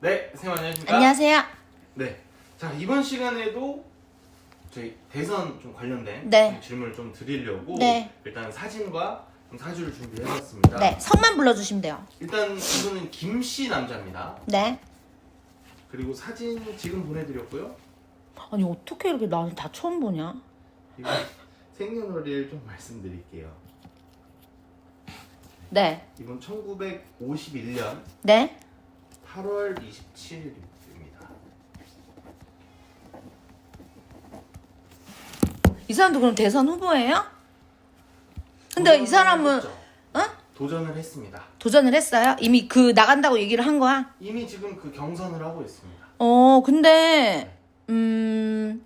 네, 선생님 안녕하십니까? 안녕하세요. 네. 자, 이번 시간에도 저희 대선 좀 관련된 네. 좀 질문을 좀 드리려고 네. 일단 사진과 좀 사주를 준비해봤습니다. 네, 성만 불러주시면 돼요. 일단 이분은 김씨 남자입니다. 네. 그리고 사진 지금 보내드렸고요. 아니 어떻게 이렇게 나는 다 처음 보냐? 이거 생년월일 좀 말씀드릴게요. 네. 이분 1951년 네. 8월 27일입니다. 이 사람도 그럼 대선 후보예요? 근데 이 사람은 어? 도전을 했습니다. 도전을 했어요? 이미 그 나간다고 얘기를 한 거야? 이미 지금 그 경선을 하고 있습니다. 어, 근데 음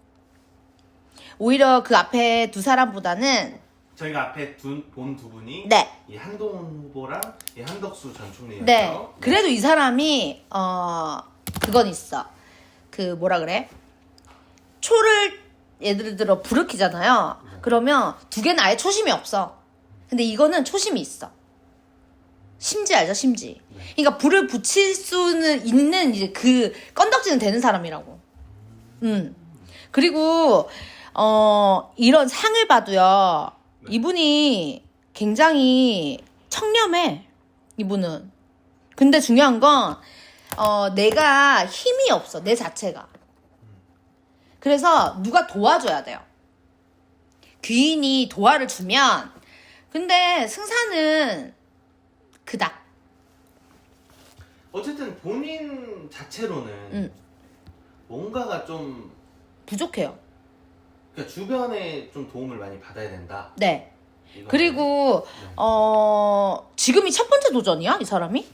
오히려 그 앞에 두 사람보다는 저희가 앞에 본두 분이 네. 이 한동훈 후보랑 이 한덕수 전 총리였죠. 네. 그래도 이 사람이 어 그건 있어. 그 뭐라 그래? 초를 예를 들어 불을 켜잖아요. 네. 그러면 두 개는 아예 초심이 없어. 근데 이거는 초심이 있어. 심지 알죠, 심지. 네. 그러니까 불을 붙일 수는 있는 이제 그 건덕지는 되는 사람이라고. 음. 그리고 어 이런 상을 봐도요. 네. 이분이 굉장히 청렴해. 이분은. 근데 중요한 건 어, 내가 힘이 없어. 내 자체가. 그래서 누가 도와줘야 돼요. 귀인이 도와를 주면 근데 승사는 그닥. 어쨌든 본인 자체로는 음. 뭔가가 좀 부족해요. 그러니까 주변에 좀 도움을 많이 받아야 된다. 네. 이거는. 그리고 네. 어 지금이 첫 번째 도전이야 이 사람이?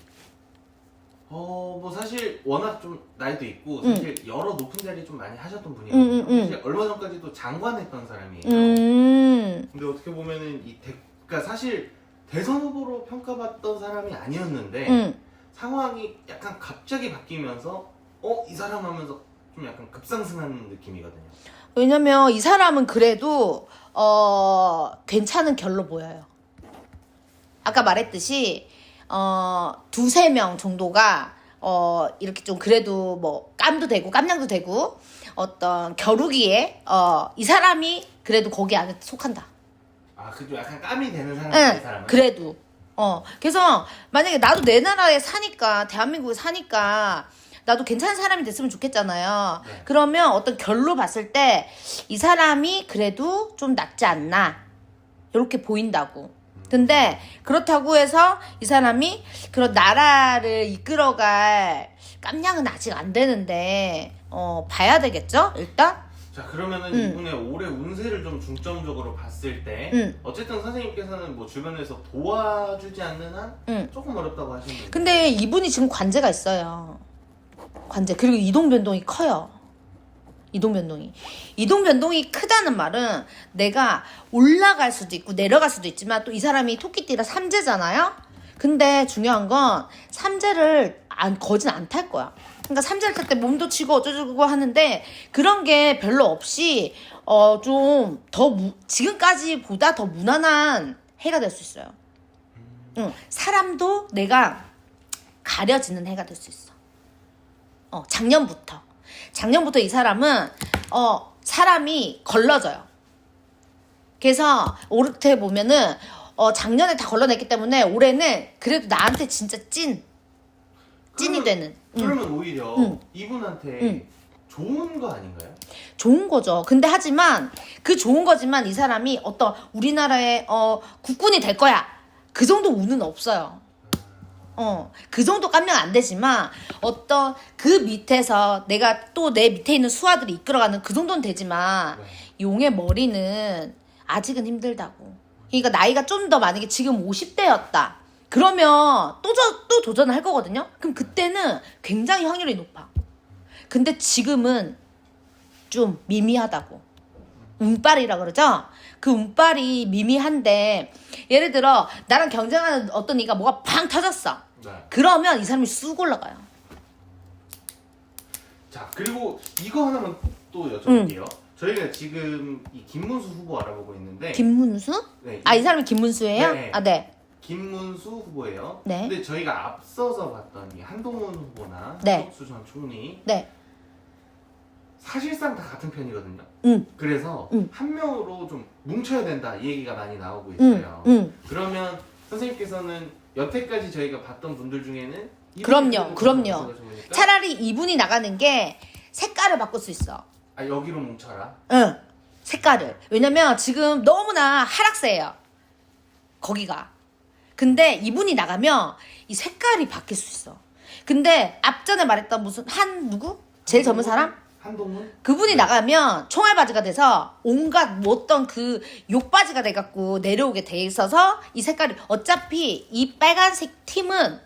어, 뭐 사실 워낙 좀 나이도 있고 사실 여러 높은 자리 좀 많이 하셨던 분이거든요. 음, 음, 음. 사실 얼마 전까지도 장관했던 사람이에요. 음. 근데 어떻게 보면은 이 대, 그러니까 사실 대선 후보로 평가받던 사람이 아니었는데 음. 상황이 약간 갑자기 바뀌면서 어 이 사람 하면서 좀 약간 급상승하는 느낌이거든요. 왜냐면 이 사람은 그래도 어 괜찮은 결로 보여요. 아까 말했듯이 어 두세 명 정도가 어 이렇게 좀 그래도 뭐 깜도 되고 깜냥도 되고 어떤 겨루기에 어 이 사람이 그래도 거기 안에 속한다. 아, 그좀 약간 까미 되는 사람 응, 이 사람은. 그래도. 어, 그래서 만약에 나도 내 나라에 사니까, 대한민국에 사니까, 나도 괜찮은 사람이 됐으면 좋겠잖아요. 네. 그러면 어떤 결로 봤을 때, 이 사람이 그래도 좀 낫지 않나. 이렇게 보인다고. 근데, 그렇다고 해서 이 사람이 그런 나라를 이끌어갈 깜냥은 아직 안 되는데, 어, 봐야 되겠죠? 일단? 자 그러면은 음. 이분의 올해 운세를 좀 중점적으로 봤을 때 음. 어쨌든 선생님께서는 뭐 주변에서 도와주지 않는 한 음. 조금 어렵다고 하시는데 근데 이분이 지금 관제가 있어요. 관제. 그리고 이동 변동이 커요. 이동 변동이. 이동 변동이 크다는 말은 내가 올라갈 수도 있고 내려갈 수도 있지만 또 이 사람이 토끼띠라 삼재잖아요? 근데 중요한 건 삼재를 안, 거진 안 탈 거야. 그러니까 삼재를 탈 때 몸도 치고 어쩌고저쩌고 하는데 그런 게 별로 없이 어, 좀 더 지금까지보다 더 무난한 해가 될 수 있어요. 응, 사람도 내가 가려지는 해가 될 수 있어. 어, 작년부터. 작년부터 이 사람은, 어, 사람이 걸러져요. 그래서, 오르테 보면은, 어, 작년에 다 걸러냈기 때문에 올해는 그래도 나한테 진짜 찐, 찐이 그러면- 되는. 응. 그러면 오히려 음. 이분한테 음. 좋은 거 아닌가요? 좋은 거죠. 근데 하지만 그 좋은 거지만 이 사람이 어떤 우리나라의 어 국군이 될 거야. 그 정도 운은 없어요. 어, 그 정도 깜냥 안 되지만 어떤 그 밑에서 내가 또 내 밑에 있는 수하들이 이끌어가는 그 정도는 되지만 네. 용의 머리는 아직은 힘들다고. 그러니까 나이가 좀 더 만약에 지금 50대였다. 그러면 또, 저, 또 도전을 할 거거든요? 그럼 그때는 굉장히 확률이 높아. 근데 지금은 좀 미미하다고. 운빨이라 그러죠? 그 운빨이 미미한데, 예를 들어, 나랑 경쟁하는 어떤 이가 뭐가 팡 터졌어. 네. 그러면 이 사람이 쑥 올라가요. 자 그리고 이거 하나만 또 여쭤볼게요. 저희가 지금 이 김문수 후보 알아보고 있는데 김문수? 네, 아, 이 사람이 김문수예요? 네. 아, 네. 김문수 후보예요. 네. 근데 저희가 앞서서 봤더니 한동훈 후보나 네. 한덕수 전 총리 네. 사실상 다 같은 편이거든요. 응. 그래서 응. 한 명으로 좀 뭉쳐야 된다 이 얘기가 많이 나오고 응. 있어요. 응. 그러면 선생님께서는 여태까지 저희가 봤던 분들 중에는 이분이 그럼요, 그럼요. 좋으니까 차라리 이분이 나가는 게 색깔을 바꿀 수 있어. 아 여기로 뭉쳐라. 응. 색깔을. 왜냐면 지금 너무나 하락세예요. 거기가. 근데 이분이 나가면 이 색깔이 바뀔 수 있어. 근데 앞전에 말했던 무슨 한 누구? 제일 젊은 사람? 한동훈? 그분이 나가면 총알바지가 돼서 온갖 뭐 어떤 그 욕바지가 돼갖고 내려오게 돼 있어서 이 색깔이 어차피 이 빨간색 팀은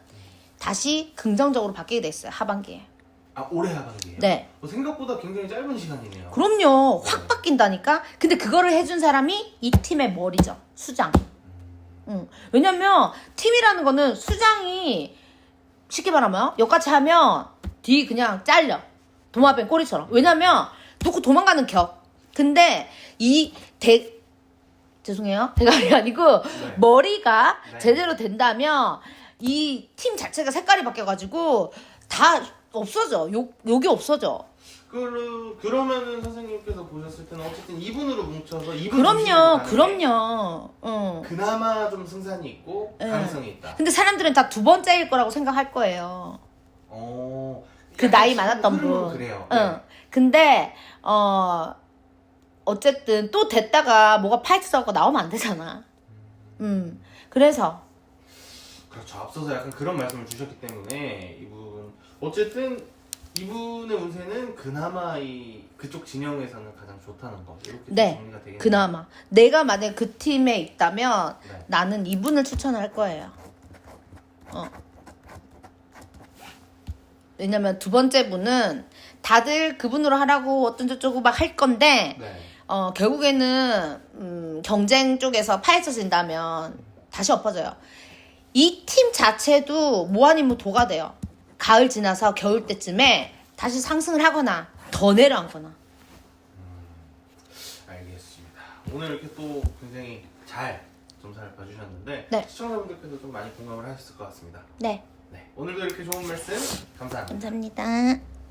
다시 긍정적으로 바뀌게 돼 있어요 하반기에. 아 올해 하반기에요? 네. 어, 생각보다 굉장히 짧은 시간이네요. 그럼요 확 바뀐다니까. 근데 그거를 해준 사람이 이 팀의 머리죠 수장. 응. 왜냐면 팀이라는 거는 수장이 쉽게 말하면 여기까지 하면 뒤 그냥 잘려 도마뱀 꼬리처럼 왜냐면 놓고 도망가는 격 근데 이 대 죄송해요 대가리 아니고 네. 머리가 네. 제대로 된다면 이 팀 자체가 색깔이 바뀌어가지고 다 없어져 욕 욕이 없어져 그, 그러면은 선생님께서 보셨을 때는 어쨌든 이분으로 뭉쳐서 이분 중심으로 그럼요 가는 게 그럼요 응. 그나마 좀 승산이 있고 네. 가능성이 있다. 근데 사람들은 다 두 번째일 거라고 생각할 거예요 어, 그 나이 많았던 분. 그래요. 응. 네. 근데 어 어쨌든 또 됐다가 뭐가 파이트 싸고 나오면 안 되잖아. 음. 그래서 그렇죠. 앞서서 약간 그런 말씀을 주셨기 때문에 이분 어쨌든 이분의 운세는 그나마 이 그쪽 진영에서는 가장 좋다는 거 이렇게 좀 네. 정리가 되겠네요. 그나마 내가 만약 그 팀에 있다면 네. 나는 이분을 추천할 거예요. 어. 왜냐면 두 번째 분은 다들 그분으로 하라고 어떤 저쩌고 막 할 건데 네. 어, 결국에는 음, 경쟁 쪽에서 파헤쳐진다면 다시 엎어져요. 이 팀 자체도 모아니면 도가 돼요. 가을 지나서 겨울 때쯤에 다시 상승을 하거나 더 내려앉거나. 알겠습니다. 오늘 이렇게 또 굉장히 잘 점사를 봐주셨는데 네. 시청자분들께서 좀 많이 공감을 하셨을 것 같습니다. 네, 네. 오늘도 이렇게 좋은 말씀 감사합니다. 감사합니다.